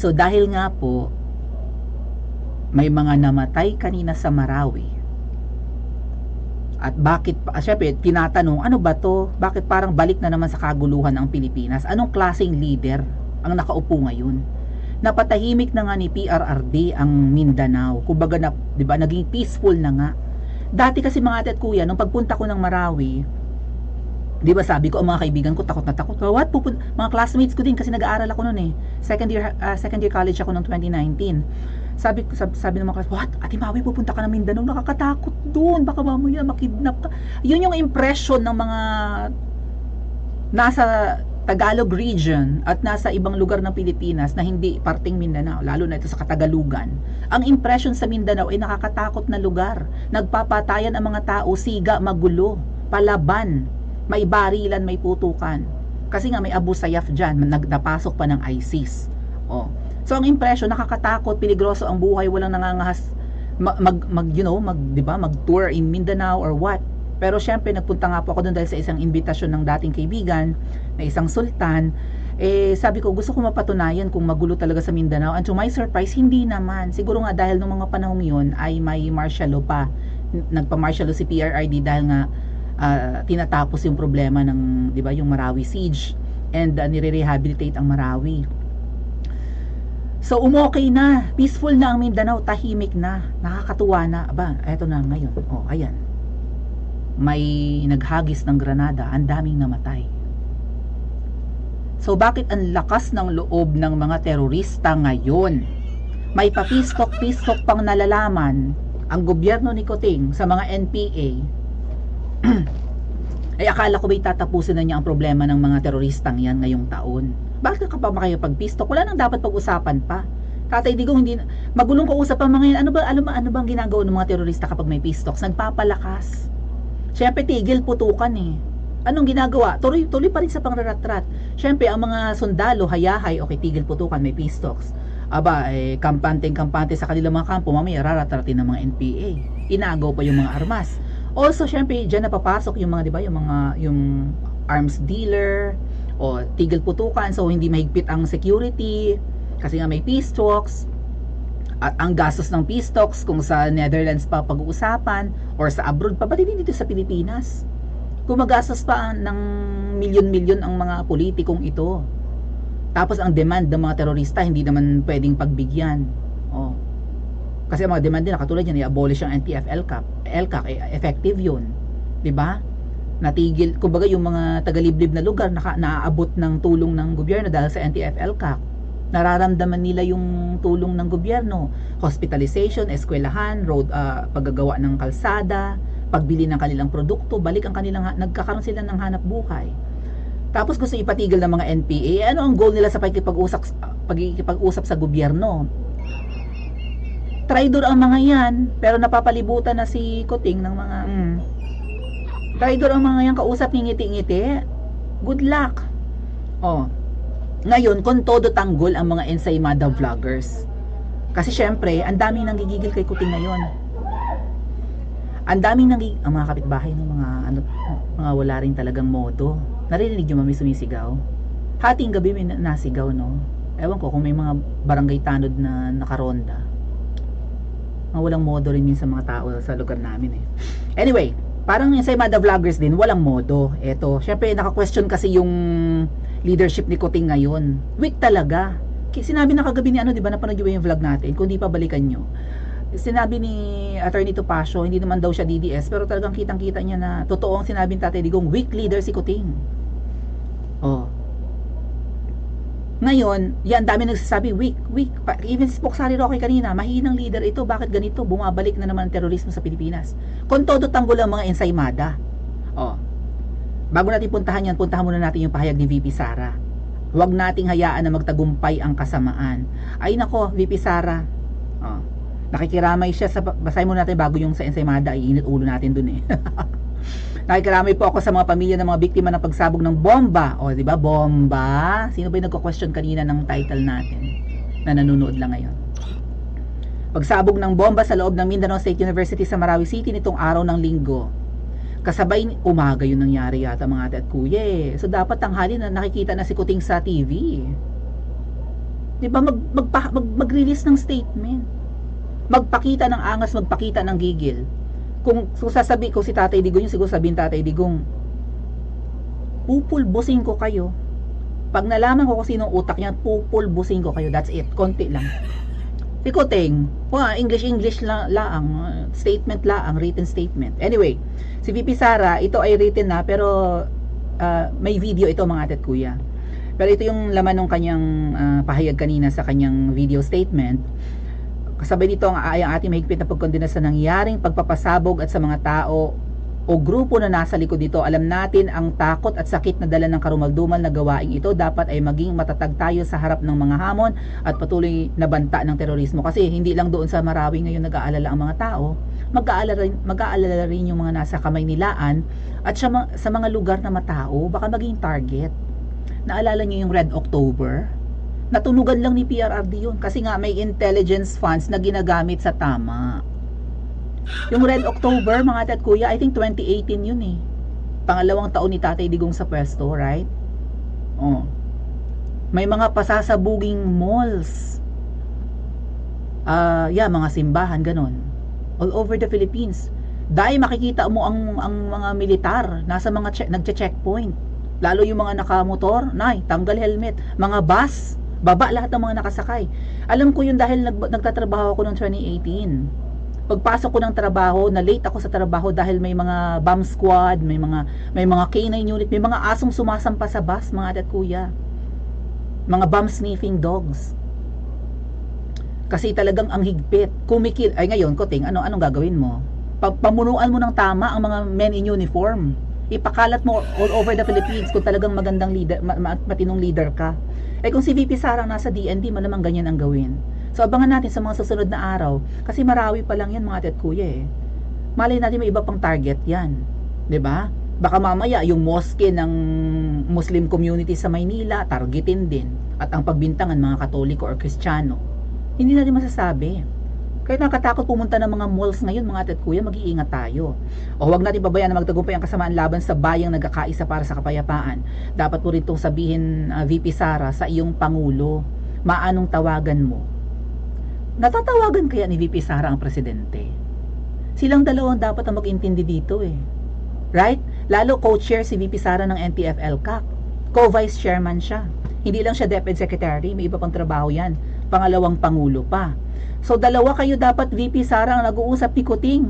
So dahil nga po may mga namatay kanina sa Marawi. At bakit pa, ah, syempre, tinatanong, ano ba to? Bakit parang balik na naman sa kaguluhan ang Pilipinas? Anong klaseng leader ang nakaupo ngayon? Napatahimik na nga ni PRRD ang Mindanao. Kumbaga na, 'di ba, naging peaceful na nga. Dati kasi mga ate at kuya, nung pagpunta ko ng Marawi, 'di ba sabi ko ang mga kaibigan ko takot na takot. What pupun mga classmates ko din kasi nag-aaral ako noon eh. Second year ah, second year college ako noong 2019. Sabi sabi, sabi ng mga class, "What? Ate Maui pupunta ka ng Mindanao, nakakatakot doon. Baka mamaya makidnap ka." Yun yung impression ng mga nasa Tagalog region at nasa ibang lugar ng Pilipinas na hindi parting Mindanao, lalo na ito sa Katagalugan. Ang impression sa Mindanao ay nakakatakot na lugar. Nagpapatayan ang mga tao, siga, magulo, palaban, may barilan, may putukan. Kasi nga may Abu Sayyaf dyan, nagdapasok pa ng ISIS. Oh. So ang impression nakakatakot, peligroso ang buhay, walang nangangahas mag, mag, you know, mag 'di ba, mag-tour in Mindanao or what. Pero syempre nagpunta nga po ako doon dahil sa isang imbitasyon ng dating kaibigan na isang sultan. Eh sabi ko gusto ko mapatunayan kung magulo talaga sa Mindanao. And to my surprise, hindi naman. Siguro nga dahil nung mga panahong yun ay may martial law pa. Nagpa-martial law si PRRD dahil nga uh, tinatapos yung problema ng 'di ba, yung Marawi siege and uh, nire-rehabilitate ang Marawi. So umokay na, peaceful na ang Mindanao, tahimik na, nakakatuwa na. Aba, eto na ngayon. Oh, ayan. May naghagis ng granada, ang daming namatay. So bakit ang lakas ng loob ng mga terorista ngayon? May papistok-pistok pang nalalaman ang gobyerno ni Kuting sa mga NPA. Ay akala ko ba'y tatapusin na niya ang problema ng mga teroristang yan ngayong taon. Bakit ka pa makipagpistok? Wala nang dapat pag-usapan pa. Tatay Digong hindi magulong kausap ang mga. Ano ba ano ba ano bang ginagawa ng mga terorista kapag may pistoks? Nagpapalakas. Siyempre tigil putukan eh. Anong ginagawa? Tuloy, tuloy pa rin sa pangraratrat. Siyempre, ang mga sundalo, hayahay, okay, tigil putukan, may pistoks. Aba, eh, kampante-kampante sa kanilang mga kampo, mamaya raratratin ng mga NPA. Inagaw pa yung mga armas. Also, syempre, dyan napapasok yung mga, di ba, yung mga, yung arms dealer, o tigil putukan, so hindi mahigpit ang security, kasi nga may peace talks, at ang gastos ng peace talks kung sa Netherlands pa pag-uusapan or sa abroad pa, ba't dito sa Pilipinas? Gumagastos pa ng milyon-milyon ang mga politikong ito. Tapos ang demand ng mga terorista hindi naman pwedeng pagbigyan. Kasi ang mga demand din katulad yan, i-abolish ang NTF-LCAP. LCAC, eh, effective 'yun. 'Di ba? Natigil, kumbaga yung mga tagaliblib na lugar naka, naaabot ng tulong ng gobyerno dahil sa NTF-LCAC nararamdaman nila yung tulong ng gobyerno hospitalization, eskwelahan, road uh, paggagawa ng kalsada pagbili ng kanilang produkto, balik ang kanilang nagkakaroon sila ng hanap buhay. Tapos gusto ipatigil ng mga NPA, eh, ano ang goal nila sa pagkipag-usap pagkikipag-usap sa gobyerno? Traidor ang mga 'yan, pero napapalibutan na si Kuting ng mga mm, Traidor ang mga 'yan kausap ng ngiti-ngiti. Good luck. Oh. Ngayon, kon todo tanggol ang mga ensaymada vloggers. Kasi syempre, ang daming nanggigigil kay Kuting ngayon ang daming nang ang mga kapitbahay ng mga ano mga wala rin talagang moto narinig niyo mami sumisigaw hating gabi may nasigaw no ewan ko kung may mga barangay tanod na nakaronda walang modo rin minsan mga tao sa lugar namin eh. Anyway parang yung sa mga vloggers din walang modo. Eto syempre naka-question kasi yung leadership ni Kuting ngayon. Weak talaga. Sinabi na kagabi ni ano di ba napanood yung vlog natin? Kung di pa balikan nyo sinabi ni Attorney Topacio, hindi naman daw siya DDS, pero talagang kitang-kita niya na totoo ang sinabi ni Tatay Digong, weak leader si Kuting. Oh. Ngayon, yan, dami nagsasabi, weak, weak. Even si Poksari Roque kanina, mahinang leader ito, bakit ganito? Bumabalik na naman ang terorismo sa Pilipinas. Kung todo tanggol ang mga ensaymada. Oh. Bago natin puntahan yan, puntahan muna natin yung pahayag ni VP Sara. Huwag nating hayaan na magtagumpay ang kasamaan. Ay nako, VP Sara. Oh nakikiramay siya sa basahin mo natin bago yung sa ensaymada ay init ulo natin dun eh nakikiramay po ako sa mga pamilya ng mga biktima ng pagsabog ng bomba o di ba bomba sino ba yung nagko-question kanina ng title natin na nanonood lang ngayon pagsabog ng bomba sa loob ng Mindanao State University sa Marawi City nitong araw ng linggo kasabay umaga yun nangyari yata mga ate at kuya eh. so dapat tanghali na nakikita na si Kuting sa TV 'Di ba? Mag, magpa, mag mag-release ng statement. Magpakita ng angas, magpakita ng gigil. Kung, kung sasabi ko si Tatay Digong, yung siguro sabihin Tatay Digong, pupulbusin ko kayo. Pag nalaman ko kung sinong utak niya, pupulbusin ko kayo. That's it. Konti lang. Si Kuting, wah, English-English la, laang, statement laang, written statement. Anyway, si VP Sara, ito ay written na, pero uh, may video ito mga atet kuya. Pero ito yung laman ng kanyang uh, pahayag kanina sa kanyang video statement. Kasabay dito ang, ay ang ating mahigpit na pagkondena sa nangyaring pagpapasabog at sa mga tao o grupo na nasa likod dito, alam natin ang takot at sakit na dala ng karumaldumal na gawaing ito. Dapat ay maging matatag tayo sa harap ng mga hamon at patuloy na banta ng terorismo. Kasi hindi lang doon sa Marawi ngayon nag-aalala ang mga tao. Mag-aalala rin, mag-aalala rin yung mga nasa kamay nilaan at sa, sa mga lugar na matao. Baka maging target. Naalala niyo yung Red October natunugan lang ni PRRD yun kasi nga may intelligence funds na ginagamit sa tama yung Red October, mga tat kuya, I think 2018 yun eh. Pangalawang taon ni Tatay Digong sa pwesto, right? Oh. May mga pasasabuging malls. Ah, uh, yeah, mga simbahan ganon. All over the Philippines. Dahil makikita mo ang ang mga militar nasa mga che- nagche-checkpoint. Lalo yung mga nakamotor, nay, tanggal helmet. Mga bus, baba lahat ng mga nakasakay. Alam ko yun dahil nag, nagtatrabaho ako noong 2018 pagpasok ko ng trabaho, na late ako sa trabaho dahil may mga bomb squad, may mga may mga K9 unit, may mga asong sumasampa sa bus, mga adat kuya. Mga bomb sniffing dogs. Kasi talagang ang higpit. Kumikil, ay ngayon, Koting, ano anong gagawin mo? Pamunuan mo ng tama ang mga men in uniform. Ipakalat mo all over the Philippines kung talagang magandang leader, matinong leader ka. Eh kung si VP Sarang nasa DND, malamang ganyan ang gawin So abangan natin sa mga susunod na araw kasi marawi pa lang yan mga tet kuya eh. Malay natin may iba pang target yan. 'Di ba? Baka mamaya yung mosque ng Muslim community sa Maynila targetin din at ang pagbintangan mga Katoliko or Kristiyano. Hindi natin masasabi. Kaya nakatakot pumunta ng mga malls ngayon mga tet kuya, mag-iingat tayo. O huwag natin pabayaan na magtagumpay ang kasamaan laban sa bayang nagkakaisa para sa kapayapaan. Dapat po rin itong sabihin uh, VP Sara sa iyong Pangulo. Maanong tawagan mo? Natatawagan kaya ni VP Sara ang presidente? Silang dalawang dapat ang mag-intindi dito eh. Right? Lalo co-chair si VP Sara ng NTF-LCAC. Co-vice chairman siya. Hindi lang siya deputy secretary, may iba pang trabaho yan. Pangalawang pangulo pa. So dalawa kayo dapat VP Sara ang nag-uusap pikuting.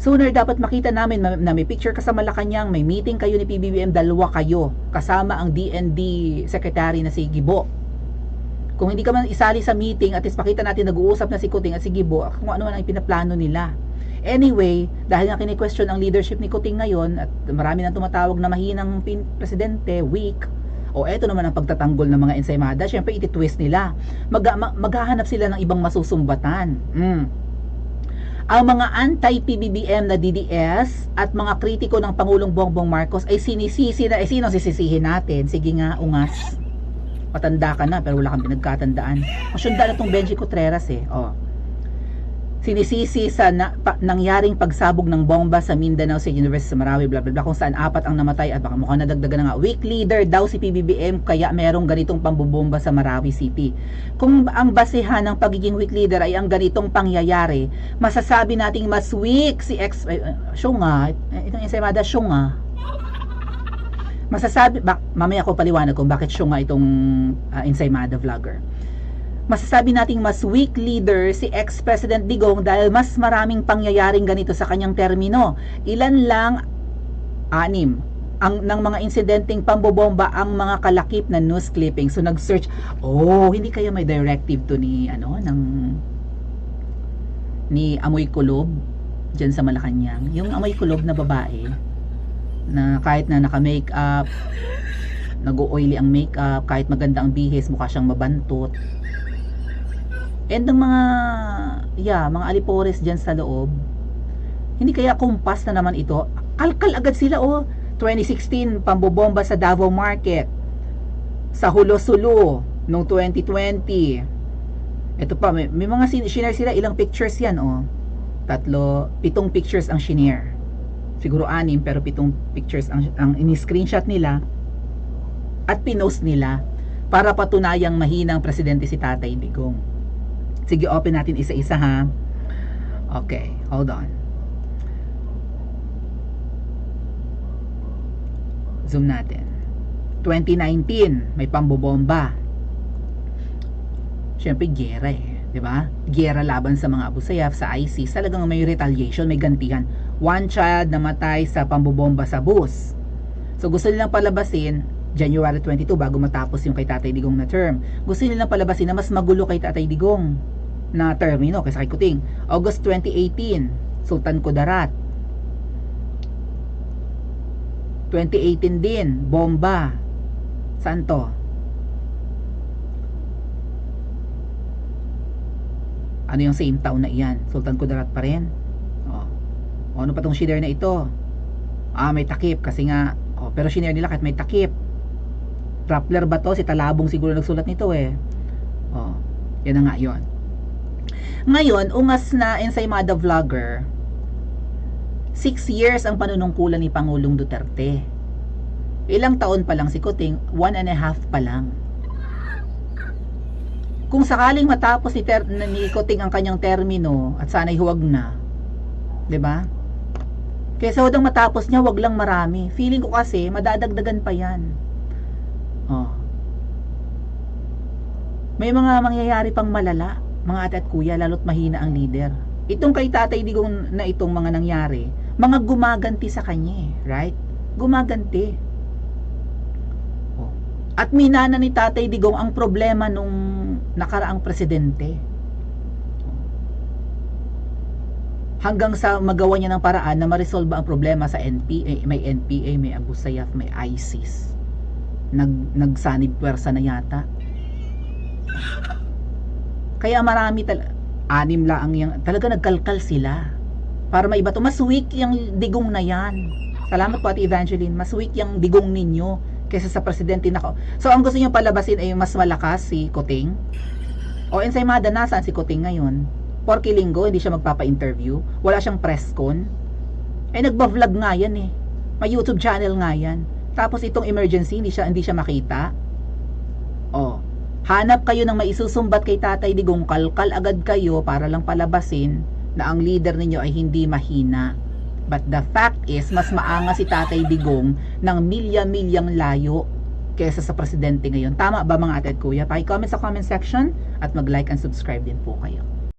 Sooner dapat makita namin na may picture ka sa Malacanang, may meeting kayo ni PBBM, dalawa kayo. Kasama ang DND secretary na si Gibo kung hindi ka man isali sa meeting at least natin nag-uusap na si Kuting at si Gibo kung ano man ang pinaplano nila. Anyway, dahil nga kini-question ang leadership ni Kuting ngayon at marami nang tumatawag na mahinang presidente, weak, o eto naman ang pagtatanggol ng mga ensaymada, syempre iti-twist nila. Mag maghahanap sila ng ibang masusumbatan. Mm. Ang mga anti-PBBM na DDS at mga kritiko ng Pangulong Bongbong Marcos ay sinisisi na, eh sino sisisihin natin? Sige nga, ungas matanda ka na pero wala kang pinagkatandaan. Masyunda na tong Benji Contreras eh. Oh. Sinisisi sa na, pa, nangyaring pagsabog ng bomba sa Mindanao sa University sa Marawi bla bla bla kung saan apat ang namatay at baka mukhang nadagdagan na nga weak leader daw si PBBM kaya merong ganitong pambobomba sa Marawi City. Kung ang basehan ng pagiging weak leader ay ang ganitong pangyayari, masasabi nating mas weak si ex uh, Shunga, itong ensaymada Shunga masasabi, bak, mamaya ko paliwanag kung bakit siya nga itong uh, ensaymada vlogger. Masasabi nating mas weak leader si ex-president Digong dahil mas maraming pangyayaring ganito sa kanyang termino. Ilan lang, anim, ang ng mga insidenteng pambobomba ang mga kalakip na news clipping. So nag-search, oh, hindi kaya may directive to ni ano ng ni Amoy Kulob diyan sa Malacanang. Yung Amoy Kulob na babae, na kahit na naka-makeup, nag-oily ang makeup, kahit maganda ang bihis, mukha siyang mabantot. And ang mga, yeah, mga alipores dyan sa loob, hindi kaya kumpas na naman ito. Kalkal agad sila, oh. 2016, pambobomba sa Davao Market. Sa Hulo-Sulo, noong 2020. Ito pa, may, may mga sinare sila, ilang pictures yan, oh. Tatlo, pitong pictures ang shinare siguro anim pero pitong pictures ang, ang ini-screenshot nila at pinost nila para patunayang mahinang presidente si Tatay Digong. Sige, open natin isa-isa ha. Okay, hold on. Zoom natin. 2019, may pambobomba. Siyempre, gera eh. ba? Gera laban sa mga Abu Sayyaf sa ISIS. Talagang may retaliation, may gantihan. One child namatay sa pambobomba sa bus. So gusto nilang palabasin January 22 bago matapos yung kay Tatay Digong na term. Gusto nilang palabasin na mas magulo kay Tatay Digong na termino kay Kuting. August 2018, Sultan Kudarat. 2018 din, bomba. Saan to? Ano yung same town na iyan? Sultan Kudarat pa rin? Oh. O, ano pa tong shiner na ito? Ah, may takip kasi nga, oh, pero shiner nila kahit may takip. Rappler ba to? Si Talabong siguro nagsulat nito eh. Oh, yan na nga yon. Ngayon, ungas na Ensaymada Vlogger, 6 years ang panunungkulan ni Pangulong Duterte. Ilang taon pa lang si Kuting, one and a half pa lang. Kung sakaling matapos ni, ter- ni Kuting ang kanyang termino at sana'y huwag na, 'di ba? Kaysa huwag matapos niya, wag lang marami. Feeling ko kasi, madadagdagan pa yan. Oh. May mga mangyayari pang malala, mga ate at kuya, lalo't mahina ang leader. Itong kay Tatay Digong na itong mga nangyari, mga gumaganti sa kanya, eh, right? Gumaganti. Oh. At minana ni Tatay Digong ang problema nung nakaraang presidente. Hanggang sa magawa niya ng paraan na ma-resolve ang problema sa NPA, may NPA, may Abu Sayyaf, may ISIS. Nag nagsanib pwersa na yata. Kaya marami tal anim lang yang talaga nagkalkal sila. Para maiba to mas weak yung digong na yan. Salamat po Ate Evangeline. Mas weak yung digong ninyo kaysa sa presidente. Na so ang gusto niyo palabasin ay mas malakas si Kuting? O Ensaymada nasaan si Kuting ngayon? Porky Linggo hindi siya magpapa-interview. Wala siyang press con. Eh nagba-vlog nga yan eh. May YouTube channel nga yan. Tapos itong emergency hindi siya hindi siya makita Hanap kayo ng maisusumbat kay Tatay Digong, kalkal agad kayo para lang palabasin na ang leader ninyo ay hindi mahina. But the fact is, mas maanga si Tatay Digong ng milya-milyang layo kesa sa presidente ngayon. Tama ba mga ate at kuya? Paki-comment sa comment section at mag-like and subscribe din po kayo.